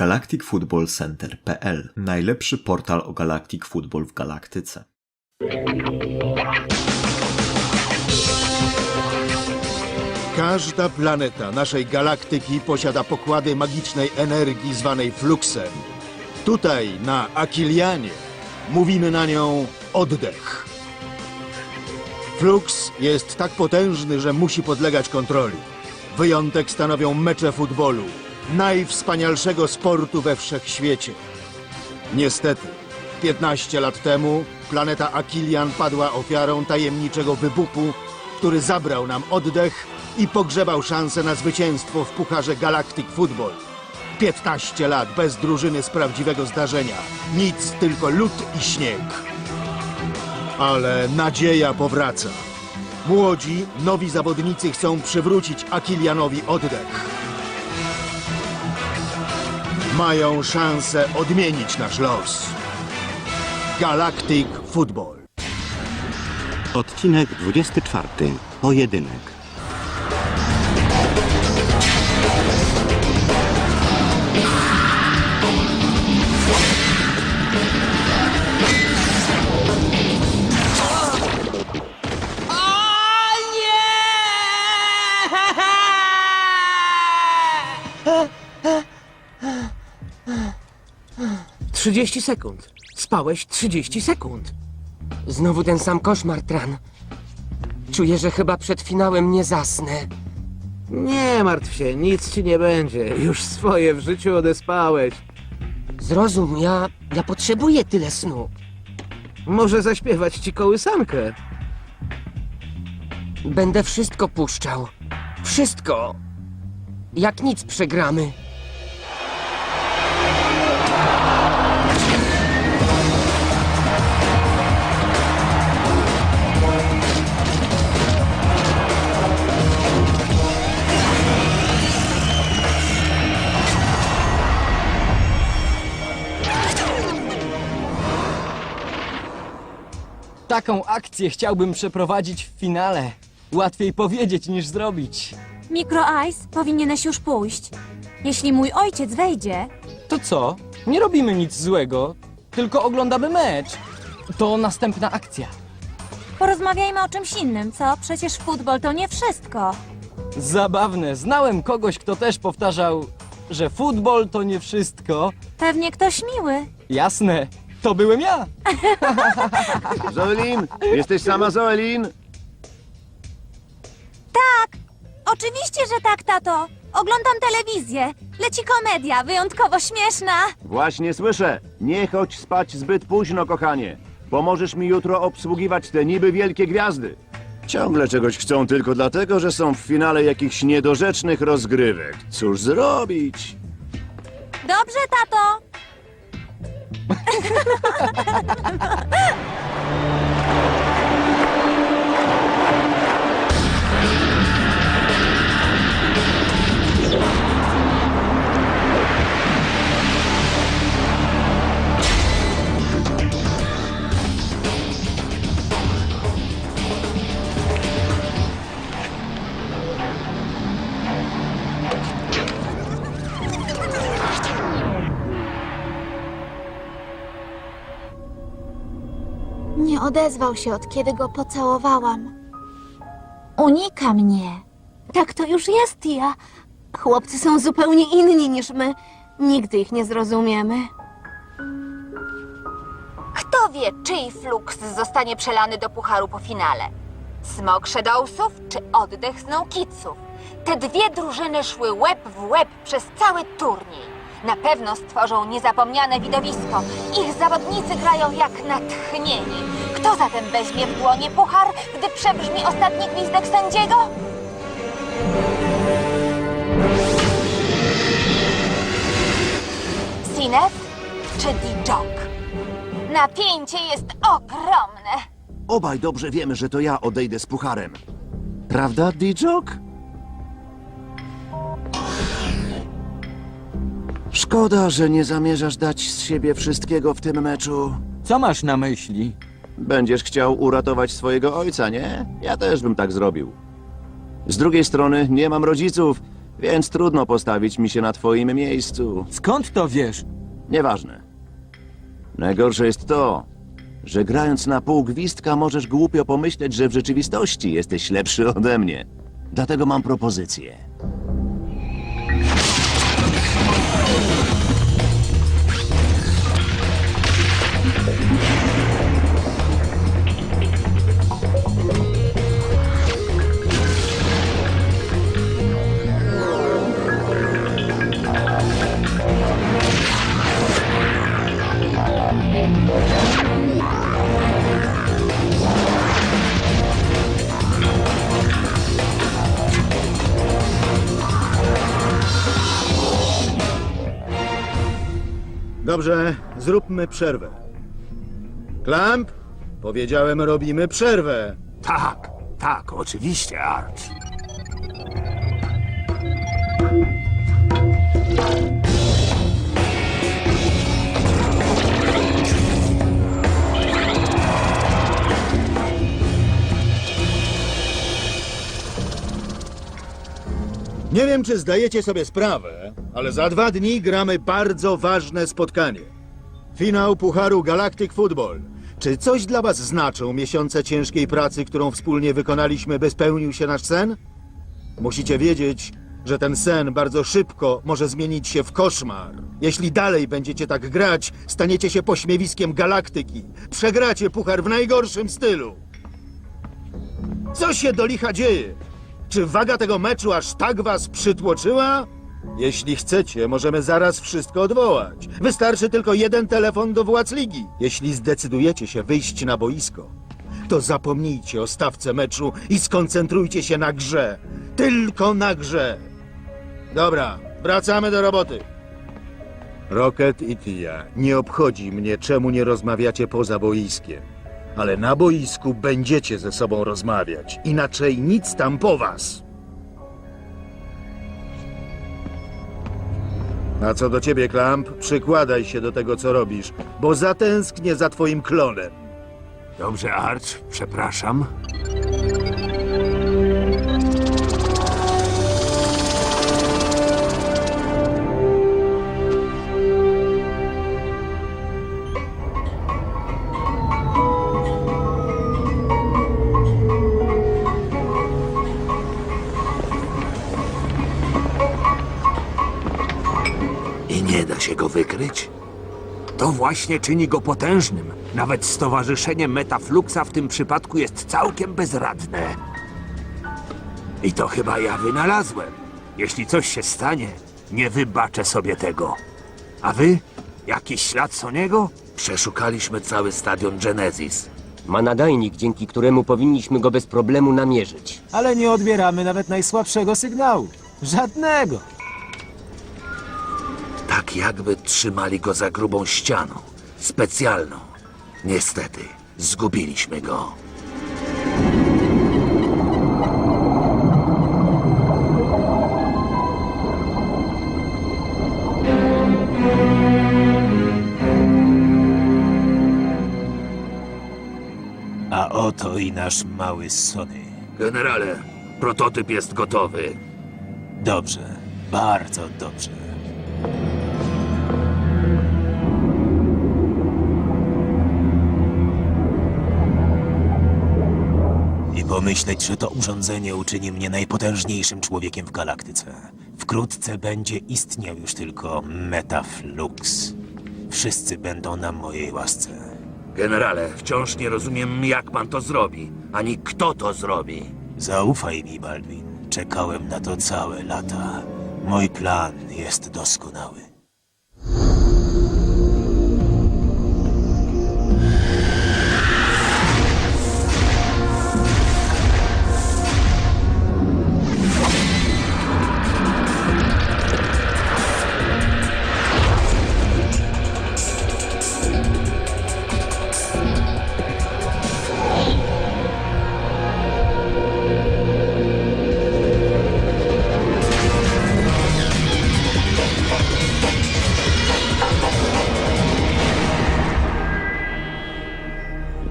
galacticfootballcenter.pl Najlepszy portal o Galactic Football w galaktyce. Każda planeta naszej galaktyki posiada pokłady magicznej energii zwanej fluxem. Tutaj, na Akilianie, mówimy na nią oddech. Flux jest tak potężny, że musi podlegać kontroli. Wyjątek stanowią mecze futbolu, najwspanialszego sportu we wszechświecie. Niestety, 15 lat temu planeta Akilian padła ofiarą tajemniczego wybuchu, który zabrał nam oddech i pogrzebał szansę na zwycięstwo w Pucharze Galactic Football. 15 lat bez drużyny z prawdziwego zdarzenia. Nic, tylko lód i śnieg. Ale nadzieja powraca. Młodzi, nowi zawodnicy chcą przywrócić Akilianowi oddech. Mają szansę odmienić nasz los. Galactic Football. Odcinek 24. Pojedynek. Trzydzieści sekund. Spałeś 30 sekund. Znowu ten sam koszmar, Tran. Czuję, że chyba przed finałem nie zasnę. Nie martw się, nic ci nie będzie. Już swoje w życiu odespałeś. Zrozum, ja, ja potrzebuję tyle snu. Może zaśpiewać ci kołysankę. Będę wszystko puszczał. Wszystko. Jak nic przegramy. Taką akcję chciałbym przeprowadzić w finale. Łatwiej powiedzieć niż zrobić. Micro Ice powinieneś już pójść. Jeśli mój ojciec wejdzie, To co? Nie robimy nic złego, tylko oglądamy mecz. To następna akcja. porozmawiajmy o czymś innym, co? Przecież futbol to nie wszystko. Zabawne. Znałem kogoś, kto też powtarzał, że futbol to nie wszystko. Pewnie ktoś miły. Jasne, to byłem ja. Zoelin? Jesteś sama, Zoelin? Oczywiście, że tak, tato. Oglądam telewizję. Leci komedia, wyjątkowo śmieszna. Właśnie słyszę. Nie chodź spać zbyt późno, kochanie. Pomożesz mi jutro obsługiwać te niby wielkie gwiazdy. Ciągle czegoś chcą tylko dlatego, że są w finale jakichś niedorzecznych rozgrywek. Cóż zrobić? Dobrze, tato. ハハハハ! Odezwał się od kiedy go pocałowałam. Unika mnie. Tak to już jest ja. Chłopcy są zupełnie inni niż my. Nigdy ich nie zrozumiemy. Kto wie, czyj fluks zostanie przelany do pucharu po finale? Smok Shadowsów czy oddech Snowkidsów? Te dwie drużyny szły łeb w łeb przez cały turniej. Na pewno stworzą niezapomniane widowisko. Ich zawodnicy grają jak natchnieni. Kto zatem weźmie w dłonie puchar, gdy przebrzmi ostatni gwizdek sędziego? Sinef czy Dijok? Napięcie jest ogromne. Obaj dobrze wiemy, że to ja odejdę z pucharem. Prawda, Dijok? Szkoda, że nie zamierzasz dać z siebie wszystkiego w tym meczu. Co masz na myśli? Będziesz chciał uratować swojego ojca, nie? Ja też bym tak zrobił. Z drugiej strony nie mam rodziców, Więc trudno postawić mi się na twoim miejscu. Skąd to wiesz? Nieważne. Najgorsze jest to, że grając na pół gwizdka możesz głupio pomyśleć, że w rzeczywistości jesteś lepszy ode mnie. Dlatego mam propozycję. Dobrze, zróbmy przerwę. Klamp? Powiedziałem, robimy przerwę. Tak, tak, oczywiście, Arch. Nie wiem, czy zdajecie sobie sprawę, ale za dwa dni gramy bardzo ważne spotkanie. Finał Pucharu Galactic Football. Czy coś dla was znaczą miesiące ciężkiej pracy, którą wspólnie wykonaliśmy, by spełnił się nasz sen? Musicie wiedzieć, że ten sen bardzo szybko może zmienić się w koszmar. Jeśli dalej będziecie tak grać, staniecie się pośmiewiskiem galaktyki. Przegracie puchar w najgorszym stylu. Co się do licha dzieje? Czy waga tego meczu aż tak was przytłoczyła? Jeśli chcecie, możemy zaraz wszystko odwołać. Wystarczy tylko jeden telefon do władz ligi. Jeśli zdecydujecie się wyjść na boisko, to zapomnijcie o stawce meczu i skoncentrujcie się na grze. Tylko na grze. Dobra, wracamy do roboty. Rocket i Tia, nie obchodzi mnie, czemu nie rozmawiacie poza boiskiem. Ale na boisku będziecie ze sobą rozmawiać. Inaczej nic tam po was. A co do ciebie, Klamp, przykładaj się do tego, co robisz, bo zatęsknię za twoim klonem. Dobrze, Arch, przepraszam. I nie da się go wykryć? To właśnie czyni go potężnym. Nawet stowarzyszenie Metafluxa w tym przypadku jest całkiem bezradne. I to chyba ja wynalazłem. Jeśli coś się stanie, nie wybaczę sobie tego. A wy? Jakiś ślad Soniego? Przeszukaliśmy cały stadion Genesis. Ma nadajnik, dzięki któremu powinniśmy go bez problemu namierzyć. Ale nie odbieramy nawet najsłabszego sygnału. Żadnego. Tak jakby trzymali go za grubą ścianą. Specjalną. Niestety, zgubiliśmy go. A oto i nasz mały Sony. Generale, prototyp jest gotowy. Dobrze, bardzo dobrze. Pomyśleć, że to urządzenie uczyni mnie najpotężniejszym człowiekiem w galaktyce. Wkrótce będzie istniał już tylko Metaflux. Wszyscy będą na mojej łasce. Generale, wciąż nie rozumiem, jak pan to zrobi, ani kto to zrobi. Zaufaj mi, Baldwin. Czekałem na to całe lata. Mój plan jest doskonały.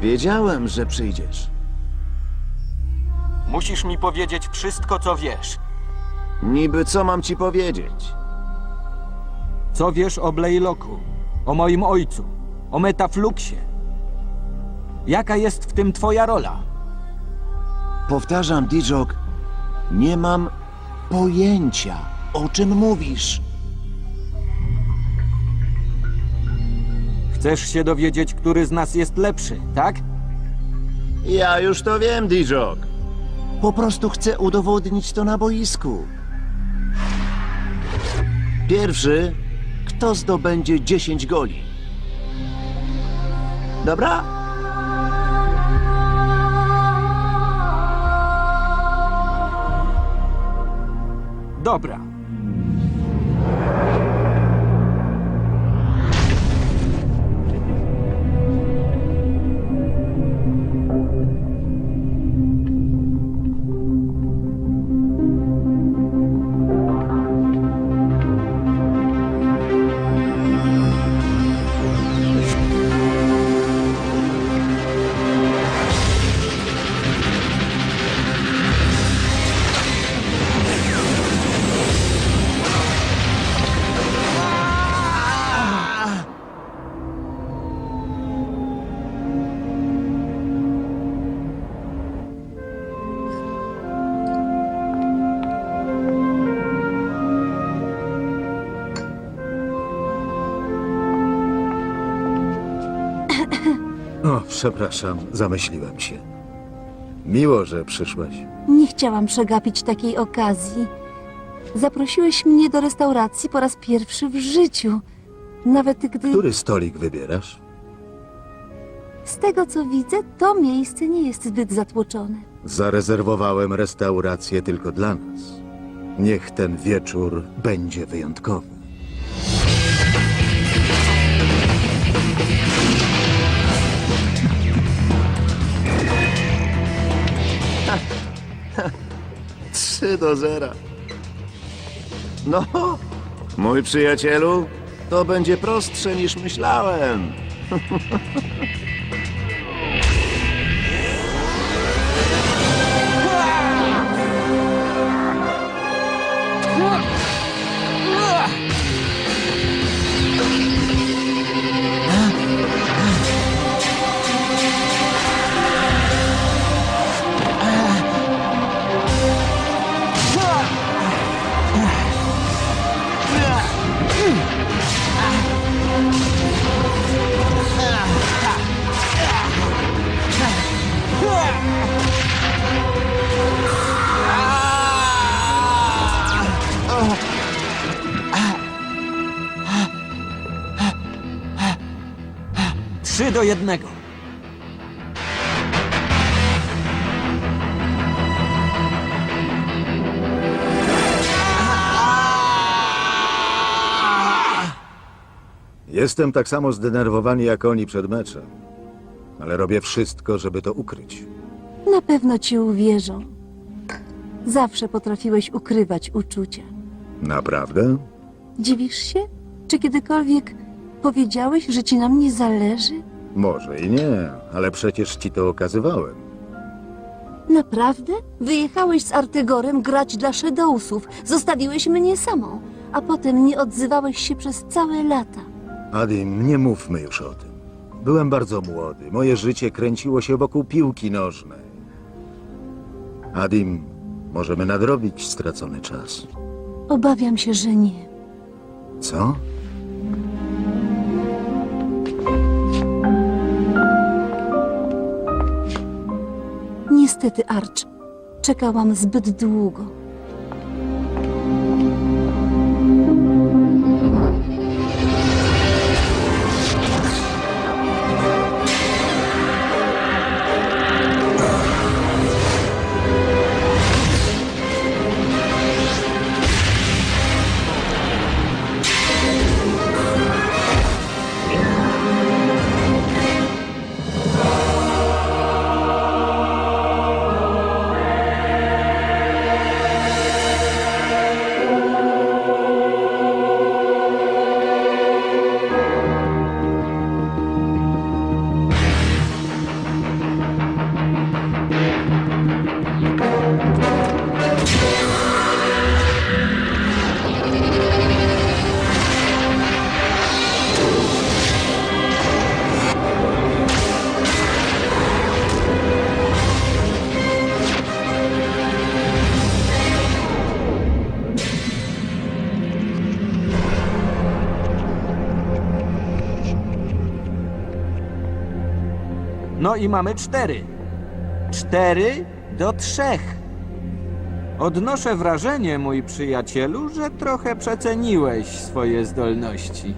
Wiedziałem, że przyjdziesz. Musisz mi powiedzieć wszystko, co wiesz. Niby co mam ci powiedzieć? Co wiesz o Blaylocku? O moim ojcu? O Metafluxie? Jaka jest w tym twoja rola? Powtarzam, Dijok, nie mam pojęcia, o czym mówisz. Chcesz się dowiedzieć, który z nas jest lepszy, tak? Ja już to wiem, Dijok. Po prostu chcę udowodnić to na boisku. Pierwszy, kto zdobędzie 10 goli. Dobra? Dobra. Przepraszam, zamyśliłem się. Miło, że przyszłeś. Nie chciałam przegapić takiej okazji. Zaprosiłeś mnie do restauracji po raz pierwszy w życiu. Nawet gdy... Który stolik wybierasz? Z tego co widzę, to miejsce nie jest zbyt zatłoczone. Zarezerwowałem restaurację tylko dla nas. Niech ten wieczór będzie wyjątkowy. Trzy do zera. No, mój przyjacielu, to będzie prostsze niż myślałem. Jestem tak samo zdenerwowany jak oni przed meczem. Ale robię wszystko, żeby to ukryć. Na pewno ci uwierzą. Zawsze potrafiłeś ukrywać uczucia. Naprawdę? Dziwisz się? Czy kiedykolwiek powiedziałeś, że ci na mnie zależy? Może i nie, ale przecież ci to okazywałem. Naprawdę? Wyjechałeś z Artygorem grać dla Shadowsów. Zostawiłeś mnie samą, a potem nie odzywałeś się przez całe lata. Adim, nie mówmy już o tym. Byłem bardzo młody. Moje życie kręciło się wokół piłki nożnej. Adim, możemy nadrobić stracony czas. Obawiam się, że nie. Co? Niestety, Arch, czekałam zbyt długo. No i mamy cztery. Cztery do trzech. Odnoszę wrażenie, mój przyjacielu, że trochę przeceniłeś swoje zdolności.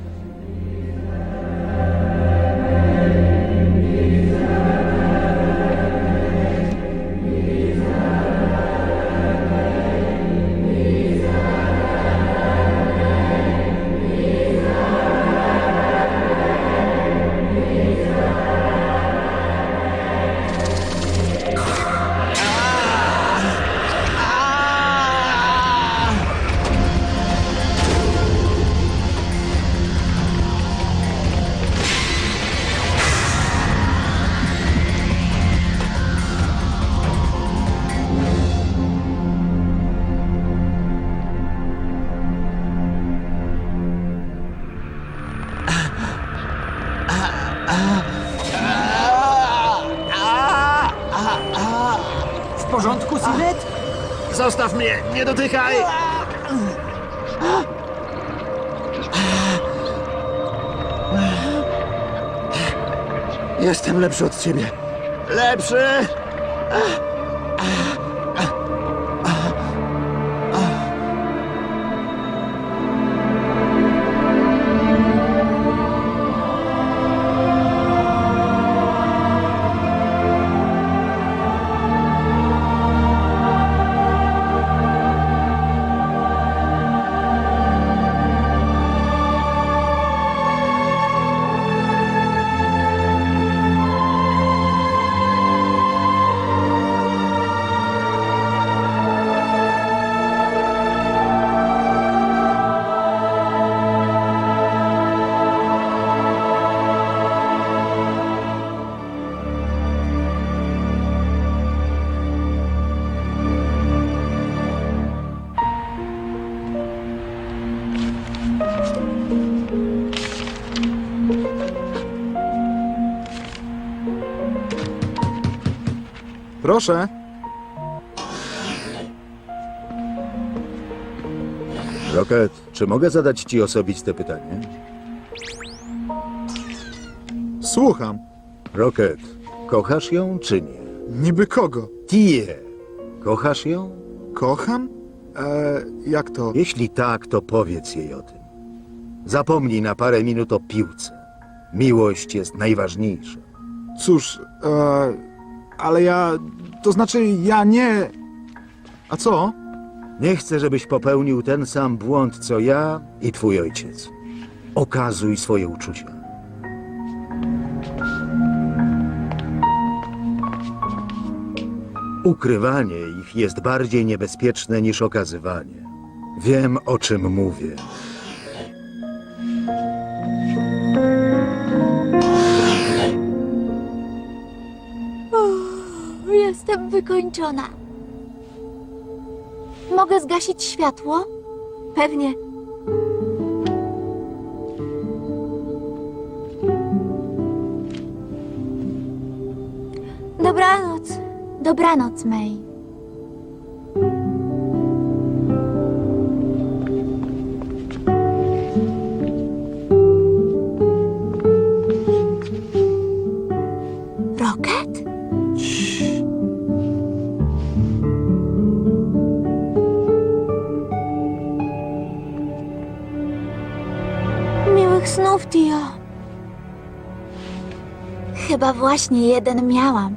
Nie dotykaj! Jestem lepszy od ciebie. Lepszy! Proszę. Rocket, czy mogę zadać ci osobiste pytanie? Słucham. Rocket, kochasz ją czy nie? Niby kogo? Tie, kochasz ją? Kocham? E, jak to? Jeśli tak, to powiedz jej o tym. Zapomnij na parę minut o piłce. Miłość jest najważniejsza. Cóż, e, ale ja... To znaczy, ja nie... A co? Nie chcę, żebyś popełnił ten sam błąd, co ja i twój ojciec. Okazuj swoje uczucia. Ukrywanie ich jest bardziej niebezpieczne niż okazywanie. Wiem, o czym mówię. Wykończona. Mogę zgasić światło? Pewnie. Dobranoc. Dobranoc, May. Właśnie jeden miałam.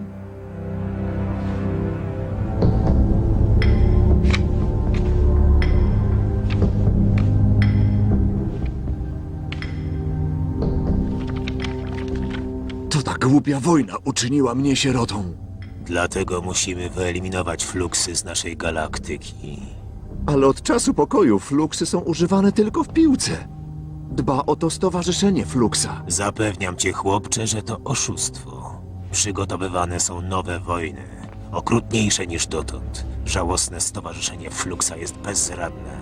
To ta głupia wojna uczyniła mnie sierotą. Dlatego musimy wyeliminować fluksy z naszej galaktyki. Ale od czasu pokoju fluksy są używane tylko w piłce. Dba o to stowarzyszenie Fluxa. Zapewniam cię, chłopcze, że to oszustwo. Przygotowywane są nowe wojny. Okrutniejsze niż dotąd. Żałosne stowarzyszenie Fluxa jest bezradne.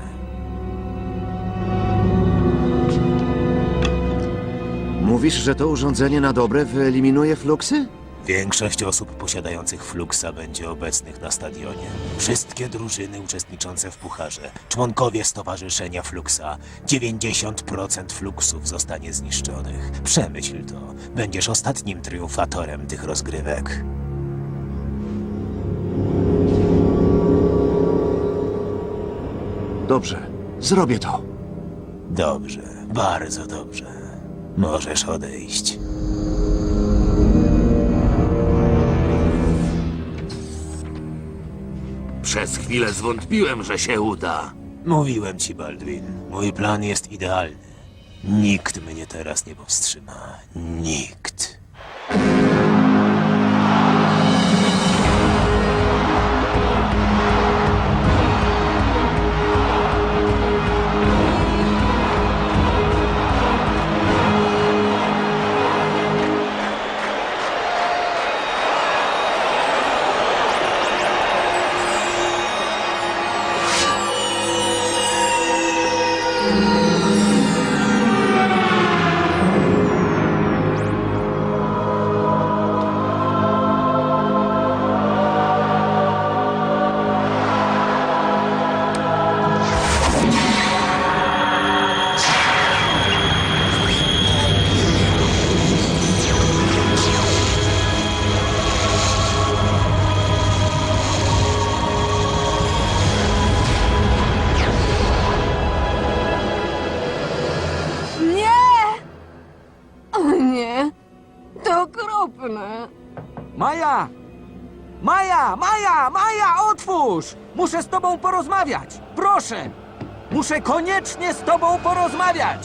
Mówisz, że to urządzenie na dobre wyeliminuje fluksy? Większość osób posiadających Fluxa będzie obecnych na stadionie. Wszystkie drużyny uczestniczące w pucharze, członkowie Stowarzyszenia Fluxa, 90% Fluxów zostanie zniszczonych. Przemyśl to. Będziesz ostatnim triumfatorem tych rozgrywek. Dobrze, zrobię to. Dobrze, bardzo dobrze. Możesz odejść. Przez chwilę zwątpiłem, że się uda. Mówiłem ci, Baldwin. Mój plan jest idealny. Nikt mnie teraz nie powstrzyma. Nikt. Maja! Otwórz! Muszę z tobą porozmawiać! Proszę! Muszę koniecznie z tobą porozmawiać!